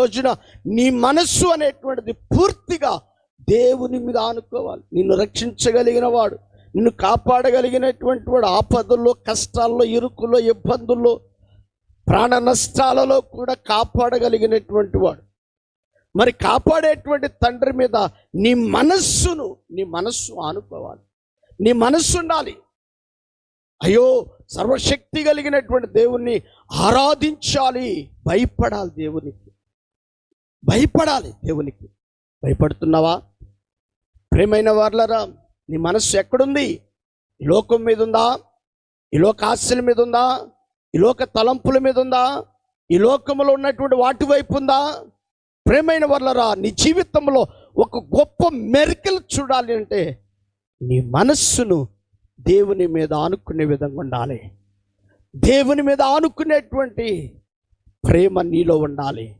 రోజున నీ మనస్సు అనేటువంటిది పూర్తిగా దేవుని మీద ఆనుకోవాలి. నిన్ను రక్షించగలిగిన వాడు నిన్ను కాపాడగలిగినటువంటి వాడు ఆపదల్లో కష్టాల్లో ఇరుకుల్లో ఇబ్బందుల్లో ప్రాణ నష్టాలలో కూడా కాపాడగలిగినటువంటి వాడు. మరి కాపాడేటువంటి తండ్రి మీద నీ మనస్సును నీ మనస్సు ఆనుకోవాలి. నీ మనస్సు ఉండాలి. అయ్యో సర్వశక్తి కలిగినటువంటి దేవుణ్ణి ఆరాధించాలి. భయపడాలి దేవునికి. భయపడాలి దేవునికి. భయపడుతున్నావా? ప్రేమైన వార్లరా నీ మనస్సు ఎక్కడుంది? ఈ లోకం మీద ఉందా ఈ లోక ఆశల మీద ఉందా ఈ లోక తలంపుల మీద ఉందా ఈ లోకంలో ఉన్నటువంటి వాటి వైపు ఉందా? ప్రేమైన వర్లరా నీ జీవితంలో ఒక గొప్ప మెరికలు చూడాలి అంటే నీ మనస్సును దేవుని మీద ఆనుకునే విధంగా ఉండాలి. దేవుని మీద ఆనుకునేటువంటి ప్రేమ నీలో ఉండాలి.